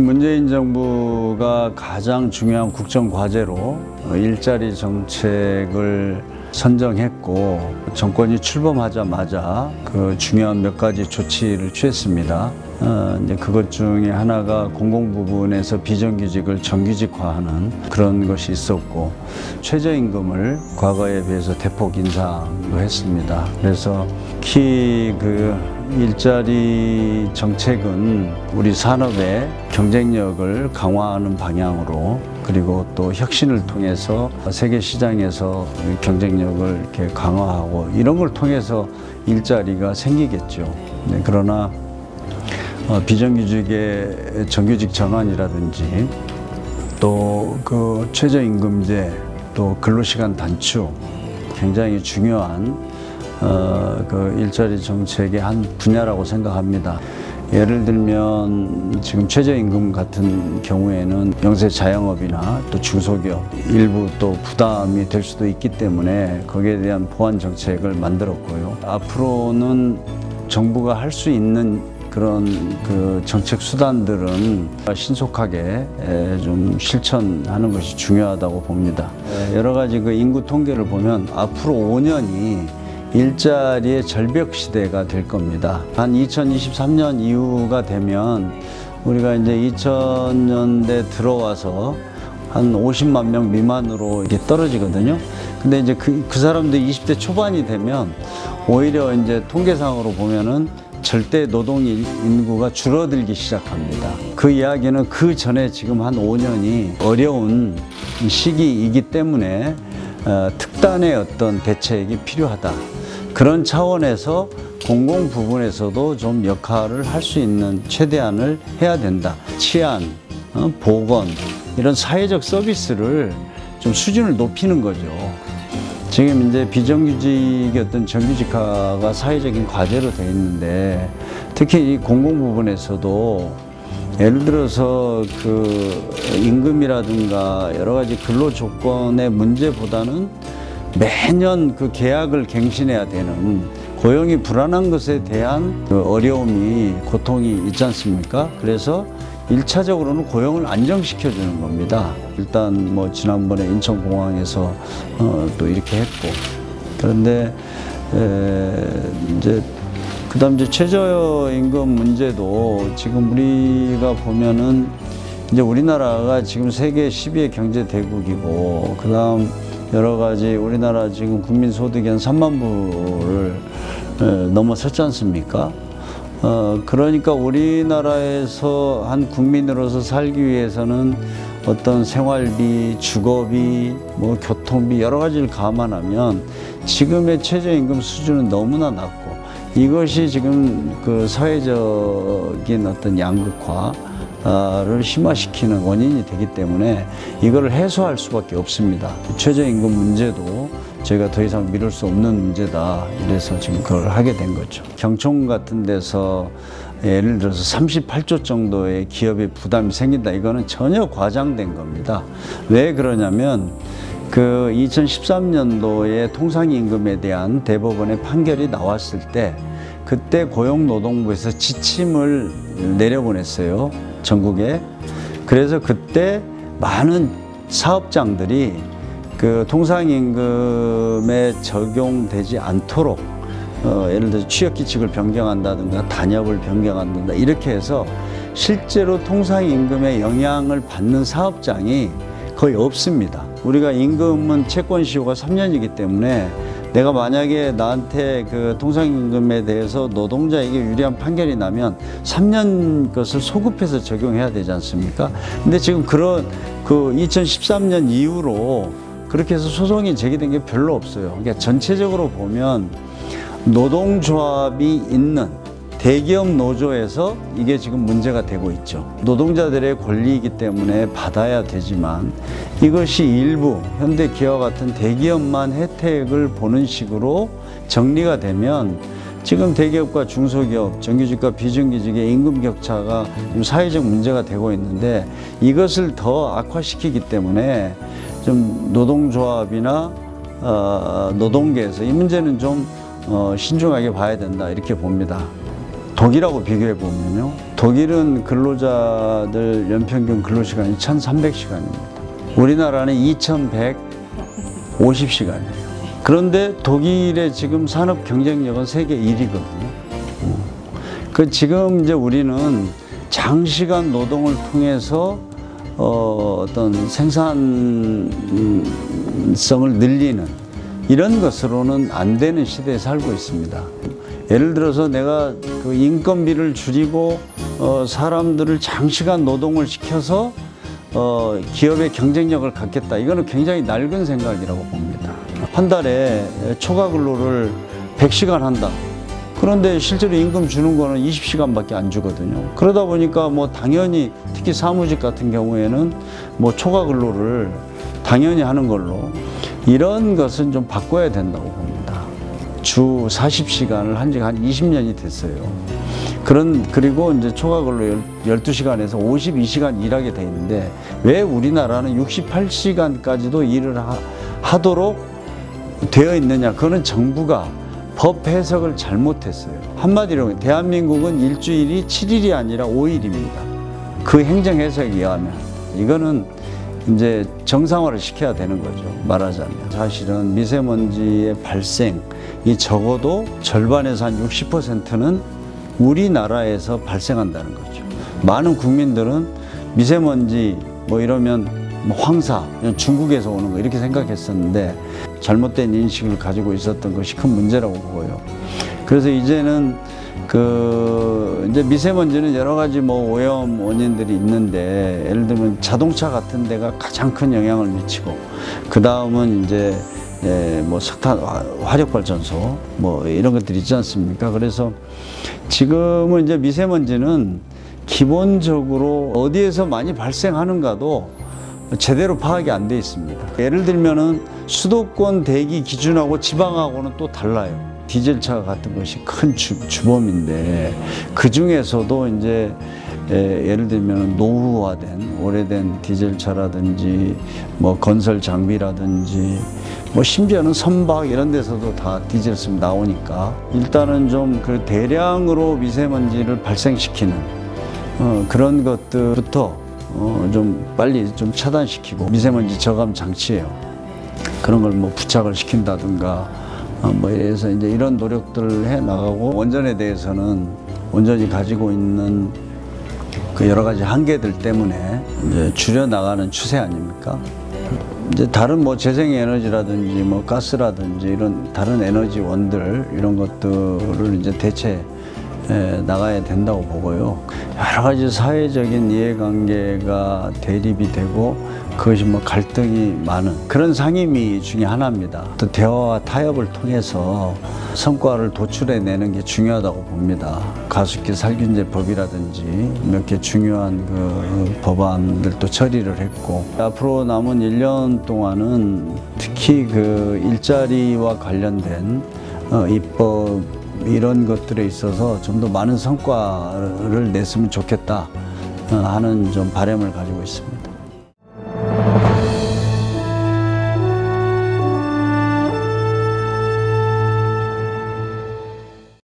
문재인 정부가 가장 중요한 국정 과제로 일자리 정책을 선정했고 정권이 출범하자마자 그 중요한 몇 가지 조치를 취했습니다. 어, 이제 그것 중에 하나가 공공 부분에서 비정규직을 정규직화하는 그런 것이 있었고 최저임금을 과거에 비해서 대폭 인상도 했습니다. 그래서 특히 그 일자리 정책은 우리 산업의 경쟁력을 강화하는 방향으로 그리고 또 혁신을 통해서 세계 시장에서 경쟁력을 이렇게 강화하고 이런 걸 통해서 일자리가 생기겠죠. 네, 그러나 어, 비정규직의 정규직 전환이라든지 또 그 최저임금제 또 근로시간 단축 굉장히 중요한 어, 그 일자리 정책의 한 분야라고 생각합니다. 예를 들면 지금 최저임금 같은 경우에는 영세 자영업이나 또 중소기업 일부 또 부담이 될 수도 있기 때문에 거기에 대한 보완 정책을 만들었고요. 앞으로는 정부가 할 수 있는 그런 그 정책 수단들은 신속하게 좀 실천하는 것이 중요하다고 봅니다. 여러 가지 그 인구 통계를 보면 앞으로 5년이 일자리의 절벽 시대가 될 겁니다. 한 2023년 이후가 되면 우리가 이제 2000년대 들어와서 한 50만 명 미만으로 이게 떨어지거든요. 근데 이제 그, 그 사람들이 20대 초반이 되면 오히려 이제 통계상으로 보면은 절대 노동 인구가 줄어들기 시작합니다. 그 이야기는 그 전에 지금 한 5년이 어려운 시기이기 때문에 어, 특단의 어떤 대책이 필요하다. 그런 차원에서 공공 부분에서도 좀 역할을 할 수 있는 최대한을 해야 된다. 치안, 어, 보건 이런 사회적 서비스를 좀 수준을 높이는 거죠. 지금 이제 비정규직의 어떤 정규직화가 사회적인 과제로 되어 있는데 특히 이 공공 부분에서도 예를 들어서 그 임금이라든가 여러 가지 근로 조건의 문제보다는 매년 그 계약을 갱신해야 되는 고용이 불안한 것에 대한 그 어려움이 고통이 있지 않습니까? 그래서 일차적으로는 고용을 안정시켜 주는 겁니다. 일단 뭐 지난번에 인천공항에서 어, 또 이렇게 했고 그런데 에, 이제 그다음 이제 최저임금 문제도 지금 우리가 보면은 이제 우리나라가 지금 세계 10위의 경제 대국이고 그다음 여러 가지 우리나라 지금 국민 소득이 한 3만 불을 넘어섰지 않습니까? 어, 그러니까 우리나라에서 한 국민으로서 살기 위해서는 어떤 생활비, 주거비, 뭐 교통비 여러 가지를 감안하면 지금의 최저임금 수준은 너무나 낮고 이것이 지금 그 사회적인 어떤 양극화 를 심화시키는 원인이 되기 때문에 이거를 해소할 수밖에 없습니다. 최저임금 문제도 저희가 더 이상 미룰 수 없는 문제다. 이래서 지금 그걸 하게 된 거죠. 경총 같은 데서 예를 들어서 38조 정도의 기업의 부담이 생긴다. 이거는 전혀 과장된 겁니다. 왜 그러냐면 그 2013년도에 통상임금에 대한 대법원의 판결이 나왔을 때 그때 고용노동부에서 지침을 내려보냈어요. 전국에. 그래서 그때 많은 사업장들이 그 통상임금에 적용되지 않도록 어, 예를 들어서 취업규칙을 변경한다든가 단협을 변경한다든가 이렇게 해서 실제로 통상임금에 영향을 받는 사업장이 거의 없습니다. 우리가 임금은 채권시효가 3년이기 때문에 내가 만약에 나한테 그 통상임금에 대해서 노동자에게 유리한 판결이 나면 3년 것을 소급해서 적용해야 되지 않습니까? 근데 지금 그런 그 2013년 이후로 그렇게 해서 소송이 제기된 게 별로 없어요. 그러니까 전체적으로 보면 노동조합이 있는 대기업 노조에서 이게 지금 문제가 되고 있죠. 노동자들의 권리이기 때문에 받아야 되지만 이것이 일부 현대 기업 같은 대기업만 혜택을 보는 식으로 정리가 되면 지금 대기업과 중소기업, 정규직과 비정규직의 임금 격차가 사회적 문제가 되고 있는데 이것을 더 악화시키기 때문에 좀 노동조합이나 어, 노동계에서 이 문제는 좀 어, 신중하게 봐야 된다 이렇게 봅니다. 독일하고 비교해 보면요. 독일은 근로자들 연평균 근로시간이 1,300시간입니다. 우리나라는 2,150시간이에요. 그런데 독일의 지금 산업 경쟁력은 세계 1위거든요. 그 지금 이제 우리는 장시간 노동을 통해서 어, 어떤 생산성을 늘리는 이런 것으로는 안 되는 시대에 살고 있습니다. 예를 들어서 내가 그 인건비를 줄이고 어, 사람들을 장시간 노동을 시켜서 어, 기업의 경쟁력을 갖겠다. 이거는 굉장히 낡은 생각이라고 봅니다. 한 달에 초과 근로를 100시간 한다. 그런데 실제로 임금 주는 거는 20시간밖에 안 주거든요. 그러다 보니까 뭐 당연히 특히 사무직 같은 경우에는 뭐 초과 근로를 당연히 하는 걸로 이런 것은 좀 바꿔야 된다고 봅니다. 주 40시간을 한 지가 한 20년이 됐어요. 그런 그리고 이제 초과 근로 12시간에서 52시간 일하게 돼 있는데 왜 우리나라는 68시간까지도 일을 하, 하도록 되어 있느냐? 그거는 정부가 법 해석을 잘못했어요. 한마디로 대한민국은 일주일이 7일이 아니라 5일입니다. 그 행정 해석에 의하면 이거는 이제 정상화를 시켜야 되는 거죠. 말하자면 사실은 미세먼지의 발생 이 적어도 절반에서 한 60%는 우리나라에서 발생한다는 거죠. 많은 국민들은 미세먼지 뭐 이러면 뭐 황사 중국에서 오는 거 이렇게 생각했었는데 잘못된 인식을 가지고 있었던 것이 큰 문제라고 보고요. 그래서 이제는 그 이제 미세먼지는 여러 가지 뭐 오염 원인들이 있는데 예를 들면 자동차 같은 데가 가장 큰 영향을 미치고 그 다음은 이제 예, 뭐 석탄 화력 발전소 뭐 이런 것들이 있지 않습니까? 그래서 지금은 이제 미세먼지는 기본적으로 어디에서 많이 발생하는가도 제대로 파악이 안 돼 있습니다. 예를 들면은 수도권 대기 기준하고 지방하고는 또 달라요. 디젤 차 같은 것이 큰 주, 주범인데 그 중에서도 이제 예, 예를 들면 노후화된 오래된 디젤차라든지 뭐 건설 장비라든지 뭐 심지어는 선박 이런 데서도 다 디젤 쓰면 나오니까 일단은 좀 그 대량으로 미세먼지를 발생시키는 어, 그런 것들부터 어, 좀 빨리 좀 차단시키고 미세먼지 저감 장치예요. 그런 걸 뭐 부착을 시킨다든가 어, 뭐 이래서 이제 이런 노력들을 해 나가고 원전에 대해서는 원전이 가지고 있는 그 여러 가지 한계들 때문에 이제 줄여 나가는 추세 아닙니까? 이제 다른 뭐 재생 에너지라든지 뭐 가스라든지 이런 다른 에너지 원들 이런 것들을 이제 대체 에, 나가야 된다고 보고요. 여러 가지 사회적인 이해관계가 대립이 되고 그것이 뭐 갈등이 많은 그런 상임위 중에 하나입니다. 또 대화와 타협을 통해서 성과를 도출해내는 게 중요하다고 봅니다. 가습기 살균제 법이라든지 몇 개 중요한 그 법안들도 처리를 했고 앞으로 남은 1년 동안은 특히 그 일자리와 관련된 어, 입법 이런 것들에 있어서 좀 더 많은 성과를 냈으면 좋겠다 어, 하는 좀 바람을 가지고 있습니다.